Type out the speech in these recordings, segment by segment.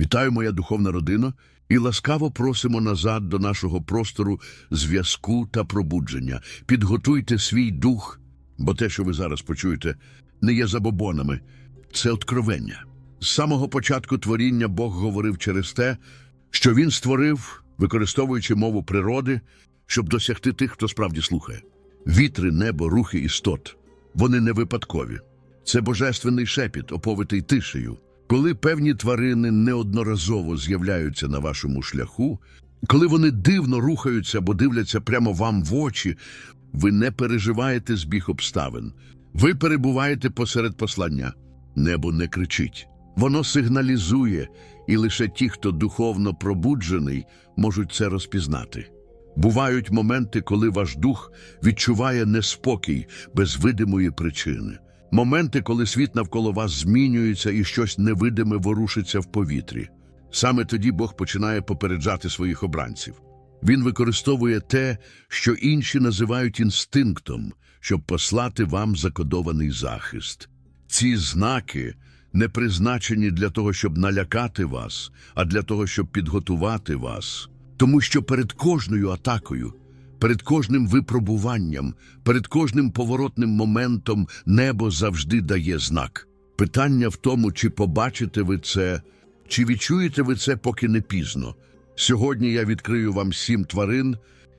Вітаю, моя духовна родина, і ласкаво просимо назад до нашого простору зв'язку та пробудження. Підготуйте свій дух, бо те, що ви зараз почуєте, не є забобонами, це откровення. З самого початку творіння Бог говорив через те, що Він створив, використовуючи мову природи, щоб досягти тих, хто справді слухає. Вітри, небо, рухи істот вони не випадкові. Це божественний шепіт, оповитий тишею. Коли певні тварини неодноразово з'являються на вашому шляху, коли вони дивно рухаються або дивляться прямо вам в очі, ви не переживаєте збіг обставин. Ви перебуваєте посеред послання. Небо не кричить. Воно сигналізує, і лише ті, хто духовно пробуджений, можуть це розпізнати. Бувають моменти, коли ваш дух відчуває неспокій без видимої причини. Моменти, коли світ навколо вас змінюється і щось невидиме ворушиться в повітрі. Саме тоді Бог починає попереджати своїх обранців. Він використовує те, що інші називають інстинктом, щоб послати вам закодований захист. Ці знаки не призначені для того, щоб налякати вас, а для того, щоб підготувати вас. Тому що перед кожною атакою, перед кожним випробуванням, перед кожним поворотним моментом небо завжди дає знак. Питання в тому, чи побачите ви це, чи відчуєте ви це, поки не пізно. Сьогодні я відкрию вам сім тварин,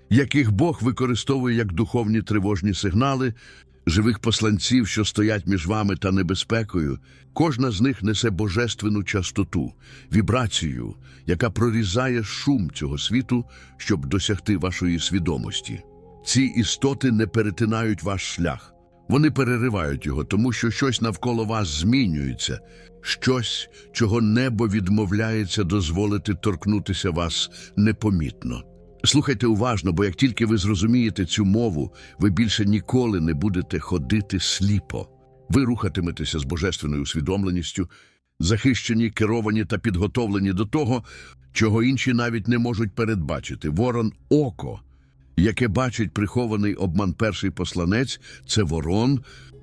яких Бог використовує як духовні тривожні сигнали, живих посланців, що стоять між вами та небезпекою. Кожна з них несе божественну частоту, вібрацію, яка прорізає шум цього світу, щоб досягти вашої свідомості. Ці істоти не перетинають ваш шлях. Вони переривають його, тому що щось навколо вас змінюється, щось, чого небо відмовляється дозволити торкнутися вас непомітно. Слухайте уважно, бо як тільки ви зрозумієте цю мову, ви більше ніколи не будете ходити сліпо. Ви рухатиметеся з божественною усвідомленістю, захищені, керовані та підготовлені до того, чого інші навіть не можуть передбачити. Ворон око, яке бачить прихований обман перший посланець, це ворон,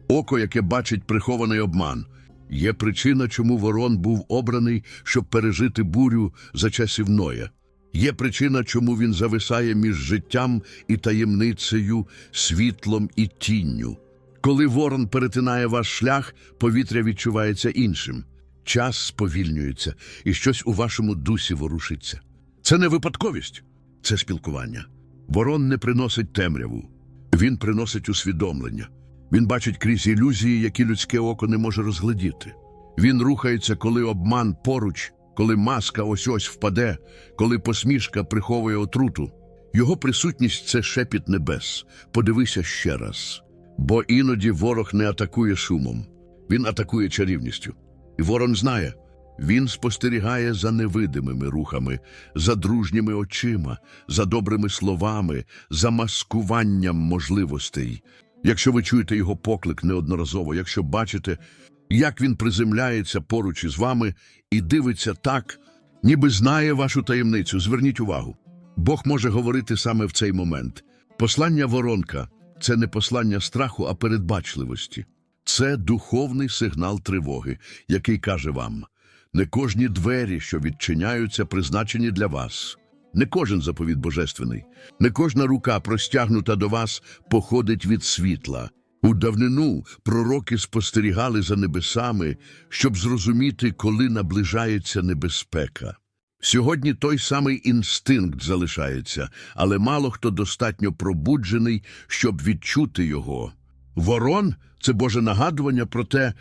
око, яке бачить прихований обман. Є причина, чому ворон був обраний, щоб пережити бурю за часів Ноя. Є причина, чому він зависає між життям і таємницею, світлом і тінню. Коли ворон перетинає ваш шлях, повітря відчувається іншим. Час сповільнюється, і щось у вашому дусі ворушиться. Це не випадковість, це спілкування. Ворон не приносить темряву, він приносить усвідомлення. Він бачить крізь ілюзії, які людське око не може розглядіти. Він рухається, коли обман поруч, коли маска ось ось впаде, коли посмішка приховує отруту. Його присутність це шепіт небес. Подивися ще раз. Бо іноді ворог не атакує шумом, він атакує чарівністю. І ворон знає, він спостерігає за невидимими рухами, за дружніми очима, за добрими словами, за маскуванням можливостей. Якщо ви чуєте його поклик неодноразово, якщо бачите, як він приземляється поруч із вами і дивиться так, ніби знає вашу таємницю, зверніть увагу. Бог може говорити саме в цей момент. Послання воронка це не послання страху, а передбачливості. Це духовний сигнал тривоги, який каже вам: не кожні двері, що відчиняються, призначені для вас. Не кожен заповіт божественний, не кожна рука, простягнута до вас, походить від світла. У давнину пророки спостерігали за небесами, щоб зрозуміти, коли наближається небезпека. Сьогодні той самий інстинкт залишається, але мало хто достатньо пробуджений, щоб відчути його. Ворон це Боже нагадування про те,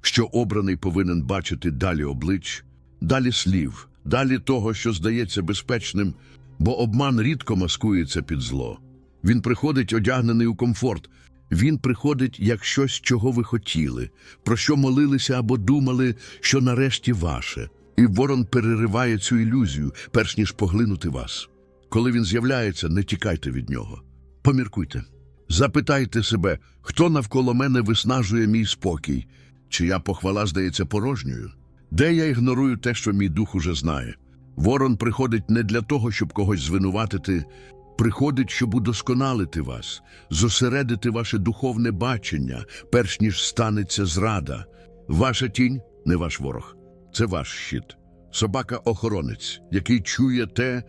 що обраний повинен бачити далі облич, далі слів, далі того, що здається безпечним, бо обман рідко маскується під зло. Він приходить одягнений у комфорт. Він приходить як щось, чого ви хотіли, про що молилися або думали, що нарешті ваше. І ворон перериває цю ілюзію, перш ніж поглинути вас. Коли він з'являється, не тікайте від нього. Поміркуйте. Запитайте себе, хто навколо мене виснажує мій спокій, чия похвала здається порожньою? Де я ігнорую те, що мій дух уже знає? Ворон приходить не для того, щоб когось звинуватити, приходить, щоб удосконалити вас, зосередити ваше духовне бачення, перш ніж станеться зрада. Ваша тінь не ваш ворог, це ваш щит. Собака-охоронець, який чує те,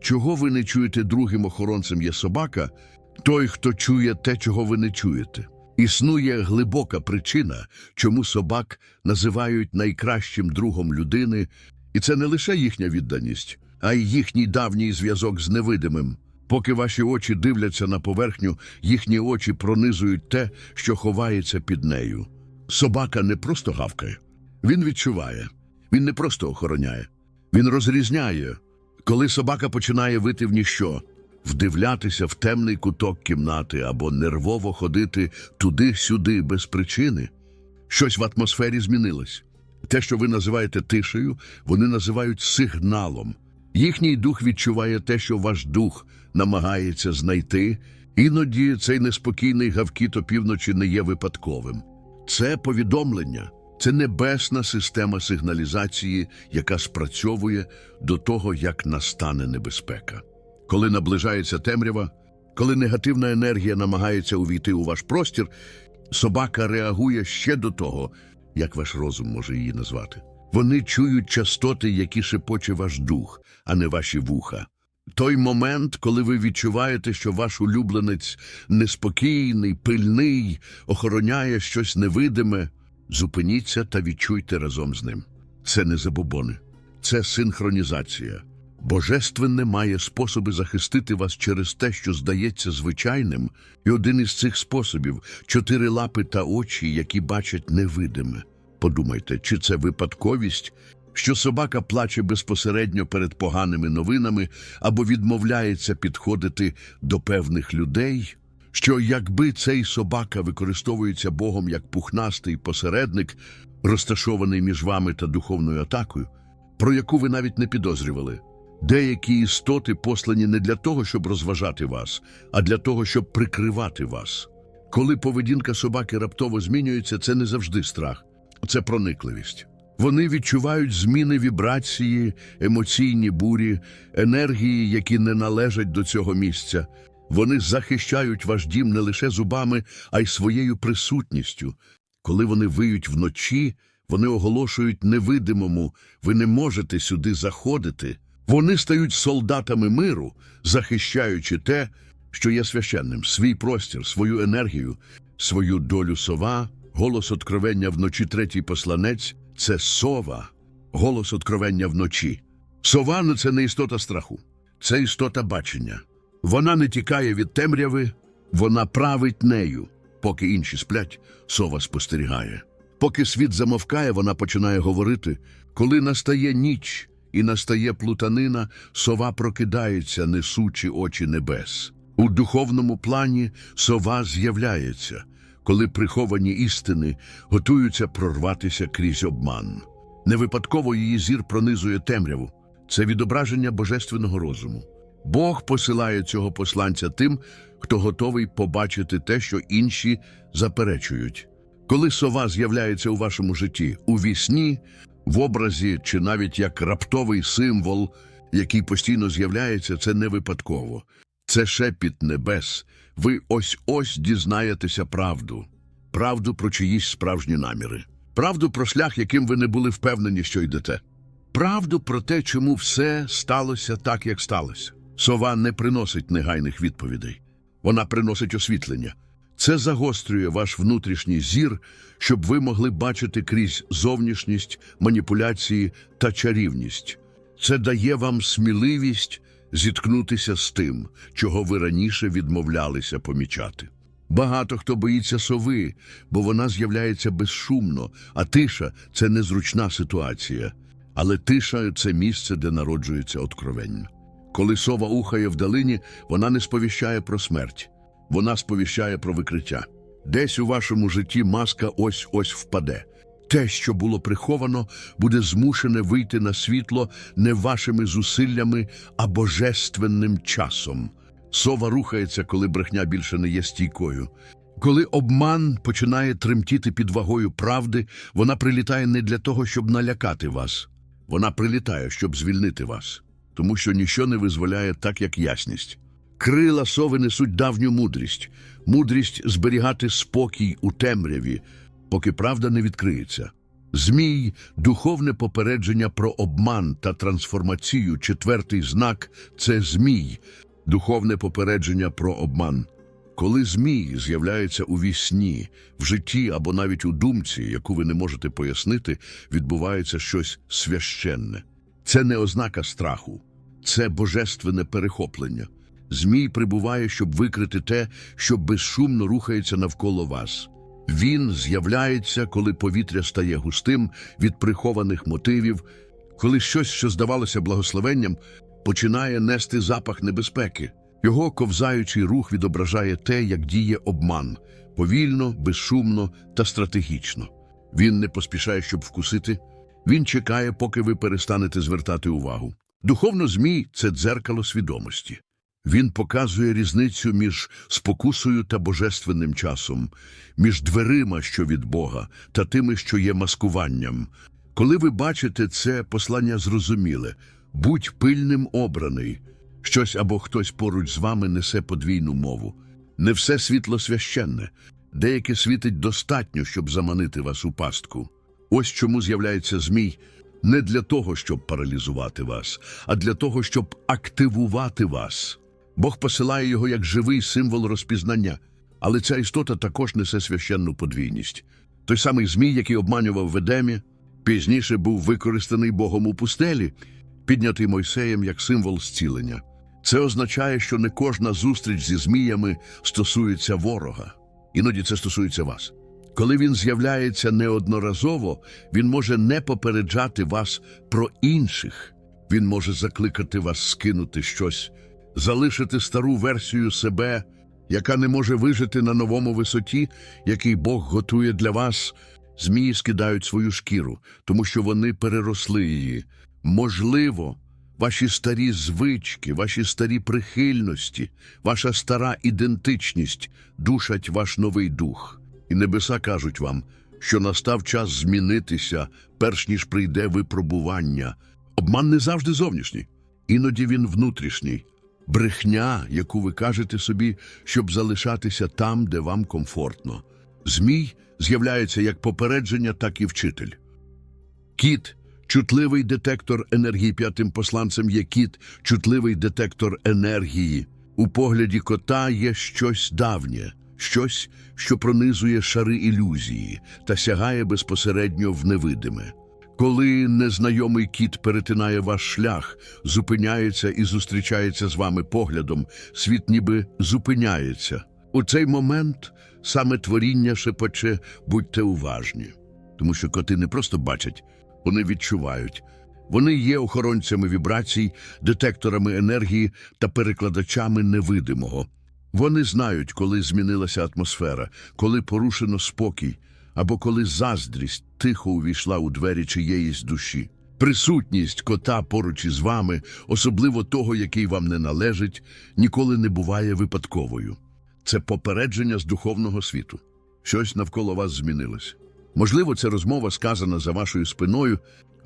чого ви не чуєте другим охоронцем є собака, той, хто чує те, чого ви не чуєте. Існує глибока причина, чому собак називають найкращим другом людини, і це не лише їхня відданість, а й їхній давній зв'язок з невидимим. Поки ваші очі дивляться на поверхню, їхні очі пронизують те, що ховається під нею. Собака не просто гавкає, він відчуває, він не просто охороняє, він розрізняє. Коли собака починає вити в ніщо, вдивлятися в темний куток кімнати або нервово ходити туди-сюди без причини, щось в атмосфері змінилось. Те, що ви називаєте тишею, вони називають сигналом. Їхній дух відчуває те, що ваш дух намагається знайти. Іноді цей неспокійний гавкіт опівночі не є випадковим. Це повідомлення, це небесна система сигналізації, яка спрацьовує до того, як настане небезпека. Коли наближається темрява, коли негативна енергія намагається увійти у ваш простір, собака реагує ще до того, як ваш розум може її назвати. Вони чують частоти, які шепоче ваш дух, а не ваші вуха. Той момент, коли ви відчуваєте, що ваш улюбленець неспокійний, пильний, охороняє щось невидиме, зупиніться та відчуйте разом з ним. Це не забобони, це синхронізація. Божественне має способи захистити вас через те, що здається звичайним, і один із цих способів чотири лапи та очі, які бачать невидиме. Подумайте, чи це випадковість, що собака плаче безпосередньо перед поганими новинами або відмовляється підходити до певних людей, що якби цей собака використовується Богом як пухнастий посередник, розташований між вами та духовною атакою, про яку ви навіть не підозрювали. Деякі істоти послані не для того, щоб розважати вас, а для того, щоб прикривати вас. Коли поведінка собаки раптово змінюється, це не завжди страх, це проникливість. Вони відчувають зміни вібрації, емоційні бурі, енергії, які не належать до цього місця. Вони захищають ваш дім не лише зубами, а й своєю присутністю. Коли вони виють вночі, вони оголошують невидимому, ви не можете сюди заходити. Вони стають солдатами миру, захищаючи те, що є священним, свій простір, свою енергію, свою долю сова, голос откровення вночі третій посланець це сова, голос откровення вночі. Сова ну, це не істота страху, це істота бачення. Вона не тікає від темряви, вона править нею. Поки інші сплять, сова спостерігає. Поки світ замовкає, вона починає говорити. Коли настає ніч і настає плутанина, сова прокидається, несучи очі небес. У духовному плані сова з'являється, коли приховані істини готуються прорватися крізь обман. Не випадково її зір пронизує темряву. Це відображення божественного розуму. Бог посилає цього посланця тим, хто готовий побачити те, що інші заперечують. Коли сова з'являється у вашому житті у вісні, в образі чи навіть як раптовий символ, який постійно з'являється, це не випадково. Це шепіт небес. Ви ось-ось дізнаєтеся правду. Правду про чиїсь справжні наміри. Правду про шлях, яким ви не були впевнені, що йдете. Правду про те, чому все сталося так, як сталося. Сова не приносить негайних відповідей. Вона приносить освітлення. Це загострює ваш внутрішній зір, щоб ви могли бачити крізь зовнішність, маніпуляції та чарівність. Це дає вам сміливість зіткнутися з тим, чого ви раніше відмовлялися помічати. Багато хто боїться сови, бо вона з'являється безшумно, а тиша це незручна ситуація. Але тиша це місце, де народжується откровення. Коли сова ухає в долині, вона не сповіщає про смерть, вона сповіщає про викриття. Десь у вашому житті маска ось-ось впаде. Те, що було приховано, буде змушене вийти на світло не вашими зусиллями, а божественним часом. Сова рухається, коли брехня більше не є стійкою. Коли обман починає тремтіти під вагою правди, вона прилітає не для того, щоб налякати вас. Вона прилітає, щоб звільнити вас, тому що ніщо не визволяє так, як ясність. Крила сови несуть давню мудрість, мудрість зберігати спокій у темряві, поки правда не відкриється. Змій духовне попередження про обман та трансформацію. Четвертий знак це змій, духовне попередження про обман. Коли змій з'являється у вісні, в житті або навіть у думці, яку ви не можете пояснити, відбувається щось священне. Це не ознака страху, це божественне перехоплення. Змій прибуває, щоб викрити те, що безшумно рухається навколо вас. Він з'являється, коли повітря стає густим від прихованих мотивів, коли щось, що здавалося благословенням, починає нести запах небезпеки. Його ковзаючий рух відображає те, як діє обман повільно, безшумно та стратегічно. Він не поспішає, щоб вкусити, він чекає, поки ви перестанете звертати увагу. Духовно змій це дзеркало свідомості. Він показує різницю між спокусою та божественним часом, між дверима, що від Бога, та тими, що є маскуванням. Коли ви бачите це послання зрозуміле, будь пильним обраний. Щось або хтось поруч з вами несе подвійну мову. Не все світло священне, деяке світить достатньо, щоб заманити вас у пастку. Ось чому з'являється змій не для того, щоб паралізувати вас, а для того, щоб активувати вас. Бог посилає його як живий символ розпізнання, але ця істота також несе священну подвійність. Той самий змій, який обманював в Едемі, пізніше був використаний Богом у пустелі, піднятий Мойсеєм як символ зцілення. Це означає, що не кожна зустріч зі зміями стосується ворога. Іноді це стосується вас. Коли він з'являється неодноразово, він може не попереджати вас про інших. Він може закликати вас скинути щось, залишити стару версію себе, яка не може вижити на новому висоті, який Бог готує для вас. Змії скидають свою шкіру, тому що вони переросли її. Можливо, ваші старі звички, ваші старі прихильності, ваша стара ідентичність душать ваш новий дух. І небеса кажуть вам, що настав час змінитися, перш ніж прийде випробування. Обман не завжди зовнішній, іноді він внутрішній. Брехня, яку ви кажете собі, щоб залишатися там, де вам комфортно. Змій з'являється як попередження, так і вчитель. Кіт чутливий детектор енергії п'ятим посланцем є кіт, чутливий детектор енергії. У погляді кота є щось давнє, щось, що пронизує шари ілюзії та сягає безпосередньо в невидиме. Коли незнайомий кіт перетинає ваш шлях, зупиняється і зустрічається з вами поглядом, світ ніби зупиняється. У цей момент саме творіння шепоче будьте уважні, тому що коти не просто бачать, вони відчувають. Вони є охоронцями вібрацій, детекторами енергії та перекладачами невидимого. Вони знають, коли змінилася атмосфера, коли порушено спокій, або коли заздрість тихо увійшла у двері чиєїсь душі. Присутність кота поруч із вами, особливо того, який вам не належить, ніколи не буває випадковою. Це попередження з духовного світу. Щось навколо вас змінилось. Можливо, це розмова сказана за вашою спиною,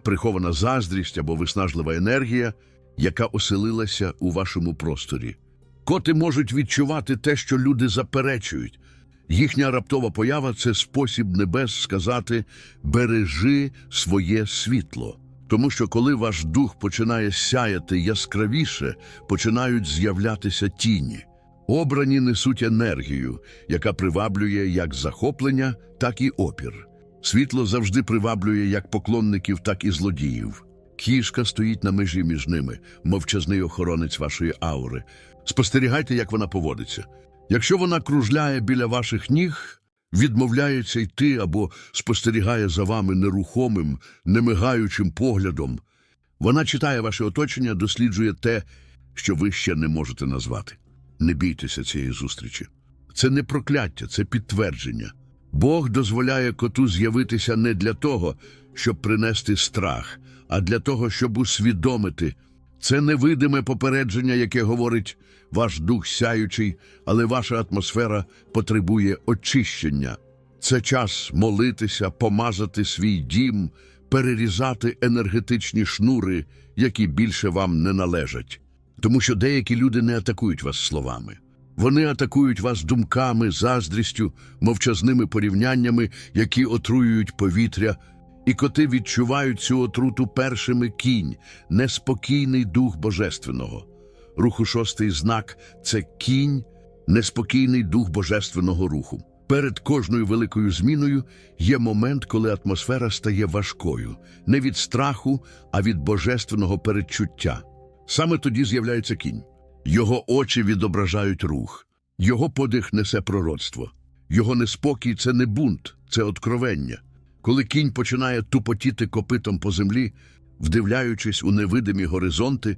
прихована заздрість або виснажлива енергія, яка оселилася у вашому просторі. Коти можуть відчувати те, що люди заперечують. Їхня раптова поява це спосіб небес сказати бережи своє світло. Тому що коли ваш дух починає сяяти яскравіше, починають з'являтися тіні. Обрані несуть енергію, яка приваблює як захоплення, так і опір. Світло завжди приваблює як поклонників, так і злодіїв. Кішка стоїть на межі між ними, мовчазний охоронець вашої аури. Спостерігайте, як вона поводиться. Якщо вона кружляє біля ваших ніг, відмовляється йти або спостерігає за вами нерухомим, немигаючим поглядом, вона читає ваше оточення, досліджує те, що ви ще не можете назвати. Не бійтеся цієї зустрічі. Це не прокляття, це підтвердження. Бог дозволяє коту з'явитися не для того, щоб принести страх, а для того, щоб усвідомити. Це невидиме попередження, яке говорить ваш дух сяючий, але ваша атмосфера потребує очищення. Це час молитися, помазати свій дім, перерізати енергетичні шнури, які більше вам не належать. Тому що деякі люди не атакують вас словами. Вони атакують вас думками, заздрістю, мовчазними порівняннями, які отруюють повітря І коти відчувають цю отруту першими кінь, неспокійний дух божественного. Руху шостий знак це кінь, неспокійний дух божественного руху. Перед кожною великою зміною є момент, коли атмосфера стає важкою, не від страху, а від божественного передчуття. Саме тоді з'являється кінь. Його очі відображають рух, його подих несе пророцтво. Його неспокій це не бунт, це откровення. Коли кінь починає тупотіти копитом по землі, вдивляючись у невидимі горизонти,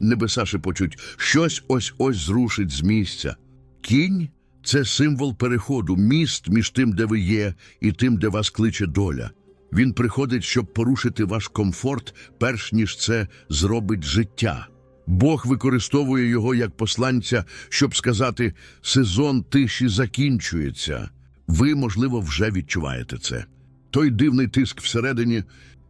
небеса шепочуть, щось ось ось зрушить з місця. Кінь це символ переходу, міст між тим, де ви є, і тим, де вас кличе доля. Він приходить, щоб порушити ваш комфорт, перш ніж це зробить життя. Бог використовує його як посланця, щоб сказати: сезон тиші закінчується. Ви, можливо, вже відчуваєте це. Той дивний тиск всередині,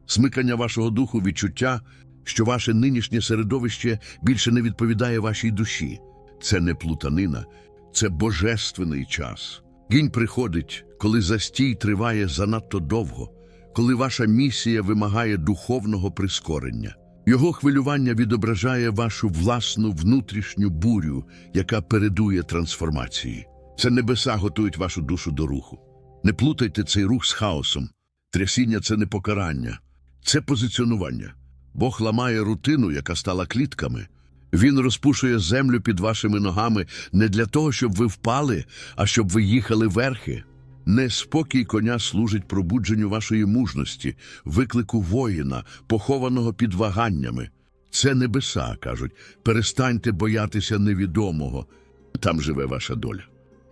смикання вашого духу, відчуття, що ваше нинішнє середовище більше не відповідає вашій душі. Це не плутанина, це божественний час. Гінь приходить, коли застій триває занадто довго, коли ваша місія вимагає духовного прискорення. Його хвилювання відображає вашу власну внутрішню бурю, яка передує трансформації. Це небеса готують вашу душу до руху. Не плутайте цей рух з хаосом. Трясіння це не покарання, це позиціонування. Бог ламає рутину, яка стала клітками. Він розпушує землю під вашими ногами не для того, щоб ви впали, а щоб ви їхали верхи. Неспокій коня служить пробудженню вашої мужності, виклику воїна, похованого під ваганнями. Це небеса, кажуть. Перестаньте боятися невідомого. Там живе ваша доля.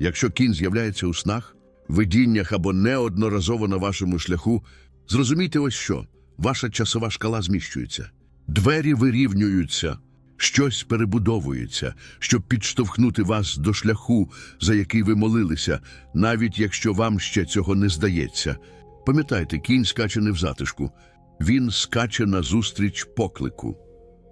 Якщо кінь з'являється у снах, видіннях або неодноразово на вашому шляху, зрозумійте ось що ваша часова шкала зміщується, двері вирівнюються, щось перебудовується, щоб підштовхнути вас до шляху, за який ви молилися, навіть якщо вам ще цього не здається. Пам'ятайте, кінь скаче не в затишку, він скаче назустріч поклику.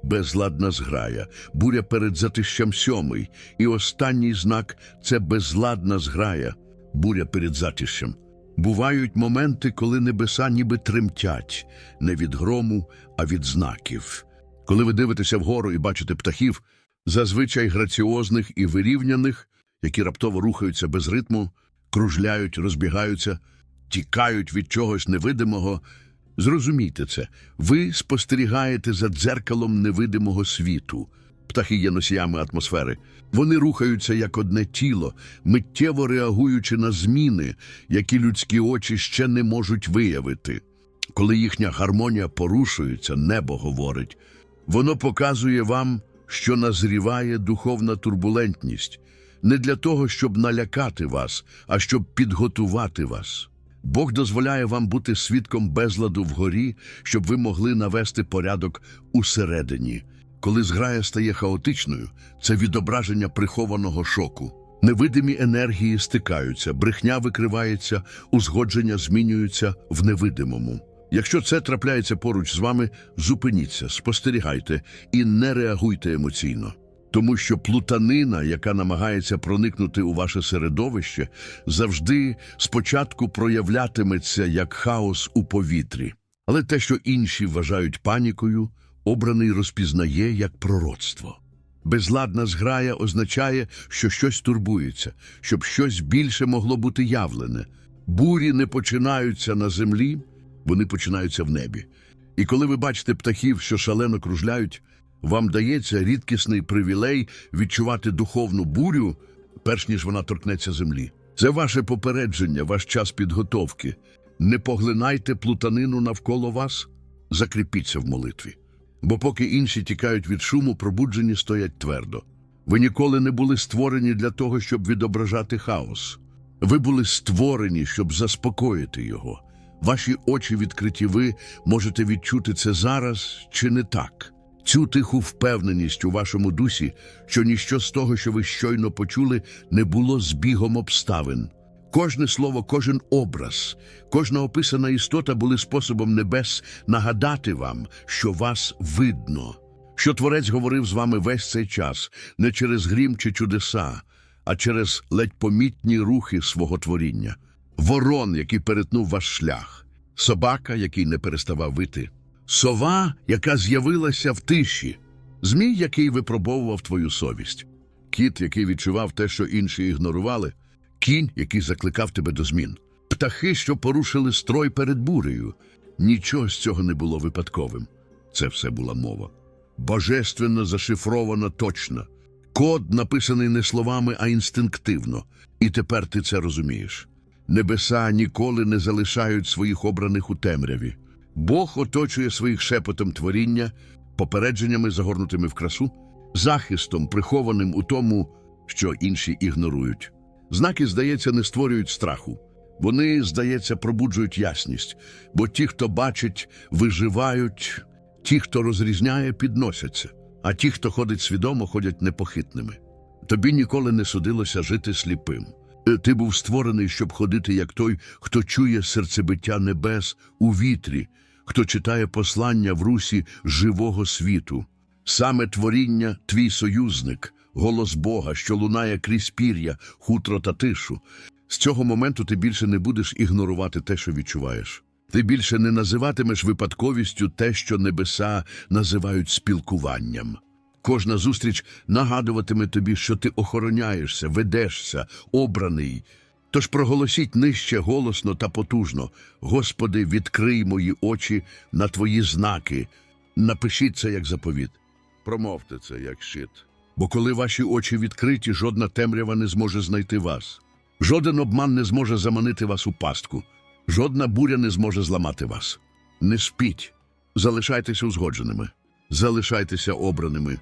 Безладна зграя, буря перед затищем сьомий, і останній знак це безладна зграя, буря перед затищем. Бувають моменти, коли небеса ніби тремтять, не від грому, а від знаків. Коли ви дивитеся вгору і бачите птахів, зазвичай граціозних і вирівняних, які раптово рухаються без ритму, кружляють, розбігаються, тікають від чогось невидимого, Зрозумійте це, ви спостерігаєте за дзеркалом невидимого світу. Птахи є носіями атмосфери. Вони рухаються як одне тіло, миттєво реагуючи на зміни, які людські очі ще не можуть виявити. Коли їхня гармонія порушується, небо говорить. Воно показує вам, що назріває духовна турбулентність, не для того, щоб налякати вас, а щоб підготувати вас. Бог дозволяє вам бути свідком безладу вгорі, щоб ви могли навести порядок усередині. Коли зграя стає хаотичною, це відображення прихованого шоку. Невидимі енергії стикаються, брехня викривається, узгодження змінюються в невидимому. Якщо це трапляється поруч з вами, зупиніться, спостерігайте і не реагуйте емоційно. Тому що плутанина, яка намагається проникнути у ваше середовище, завжди спочатку проявлятиметься як хаос у повітрі. Але те, що інші вважають панікою, обраний розпізнає як пророцтво. Безладна зграя означає, що щось турбується, щоб щось більше могло бути явлене. Бурі не починаються на землі, вони починаються в небі. І коли ви бачите птахів, що шалено кружляють, вам дається рідкісний привілей відчувати духовну бурю, перш ніж вона торкнеться землі. Це ваше попередження, ваш час підготовки. Не поглинайте плутанину навколо вас, закріпіться в молитві. Бо поки інші тікають від шуму, пробуджені стоять твердо. Ви ніколи не були створені для того, щоб відображати хаос. Ви були створені, щоб заспокоїти його. Ваші очі відкриті, ви можете відчути це зараз чи не так. Цю тиху впевненість у вашому дусі, що ніщо з того, що ви щойно почули, не було збігом обставин. Кожне слово, кожен образ, кожна описана істота були способом небес нагадати вам, що вас видно, що Творець говорив з вами весь цей час не через грім чи чудеса, а через ледь помітні рухи свого творіння. Ворон, який перетнув ваш шлях, собака, який не переставав вити, сова, яка з'явилася в тиші, змій, який випробовував твою совість, кіт, який відчував те, що інші ігнорували, кінь, який закликав тебе до змін, птахи, що порушили строй перед бурею. Нічого з цього не було випадковим. Це все була мова. Божественно зашифрована точно. Код написаний не словами, а інстинктивно. І тепер ти це розумієш. Небеса ніколи не залишають своїх обраних у темряві. Бог оточує своїх шепотом творіння, попередженнями, загорнутими в красу, захистом, прихованим у тому, що інші ігнорують. Знаки, здається, не створюють страху. Вони, здається, пробуджують ясність, бо ті, хто бачить, виживають, ті, хто розрізняє, підносяться, а ті, хто ходить свідомо, ходять непохитними. Тобі ніколи не судилося жити сліпим. Е, Ти був створений, щоб ходити як той, хто чує серцебиття небес у вітрі, хто читає послання в русі живого світу. Саме творіння твій союзник, голос Бога, що лунає крізь пір'я, хутро та тишу. З цього моменту ти більше не будеш ігнорувати те, що відчуваєш. Ти більше не називатимеш випадковістю те, що небеса називають спілкуванням. Кожна зустріч нагадуватиме тобі, що ти охороняєшся, ведешся, обраний. Тож проголосіть нижче голосно та потужно: Господи, відкрий мої очі на твої знаки. Напишіть це як заповіт. Промовте це як щит. Бо коли ваші очі відкриті, жодна темрява не зможе знайти вас. Жоден обман не зможе заманити вас у пастку. Жодна буря не зможе зламати вас. Не спіть, залишайтеся узгодженими, залишайтеся обраними,